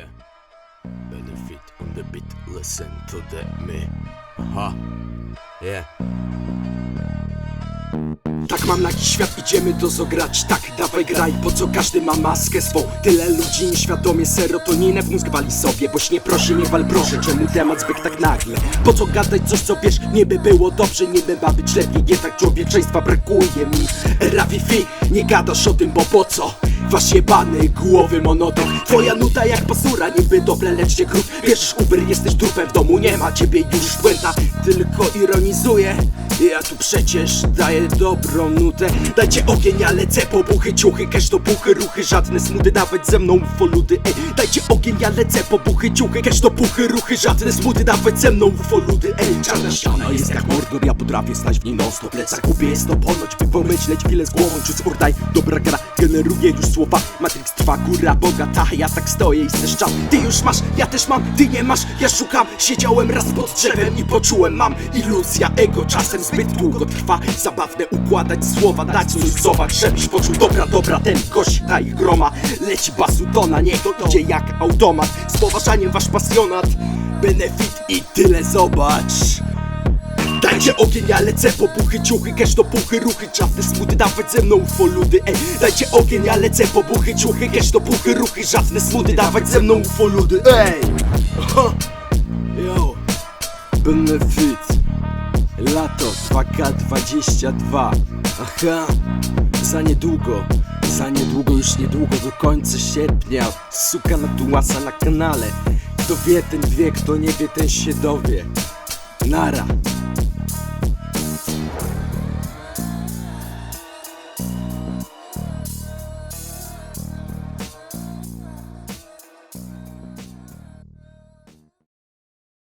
Yeah. Benefit on the beat, listen to the me. Aha. Yeah. Tak mam nagi świat, idziemy to zograć Tak, dawaj graj, po co każdy ma maskę swą Tyle ludzi nieświadomie serotoninę w mózg wali sobie Boś nie prosi, nie wal proszę, czemu temat zbyk tak nagle Po co gadać coś co wiesz, niby było dobrze Niby ma być lepiej, nie tak człowieczeństwa brakuje mi Rawifi, nie gadasz o tym, bo po co? Wasz jebany głowy monoton Twoja nuta jak pasura, niby dobre, lecz cię Wiesz, Uber, jesteś trupem, w domu nie ma ciebie już Błęda, tylko ironizuję. Ja tu przecież daję dobrą nutę. Dajcie ogień, ja lecę po buchy, ciuchy Cash do buchy, ruchy, żadne smudy Dawać ze mną ufoludy, ej Dajcie ogień, ja lecę po buchy, ciuchy Cash do buchy, ruchy, żadne smudy Dawać ze mną ufoludy, ej Czarna ściana jest jak mordor, ja potrafię stać w niej non stop Plecak kupię jest to ponoć, by pomyśleć chwilę z głową Czuć urdaj, dobra gra, generuje już słowa. Matrix trwa, góra bogata. Ja tak stoję i streszczam Ty już masz, ja też mam, ty nie masz. Ja szukam, siedziałem raz pod drzewem I poczułem, mam iluzja. Ego Czasem zbyt długo trwa. Zabawne układać słowa, dać zluzować Żebyś poczuł, dobra, dobra, ten gość ich groma. Leci basu tona, niech to idzie jak automat. Z poważaniem wasz pasjonat. Benefit i tyle zobacz Dajcie ogień, ja lecę po buchy, ciuchy, cash do puchy, ruchy, żadne smuty, dawać ze mną ufoludy, ej. Dajcie ogień, ja lecę po buchy, ciuchy, cash do puchy, ruchy, żadne smuty, dawać ze mną ufoludy, ej. Aha. Yo. Benefit. Lato 2K22 Aha. Za niedługo Za niedługo, już niedługo do końca sierpnia. Suka na tułasa na kanale. Kto wie ten wie, kto nie wie ten się dowie. Nara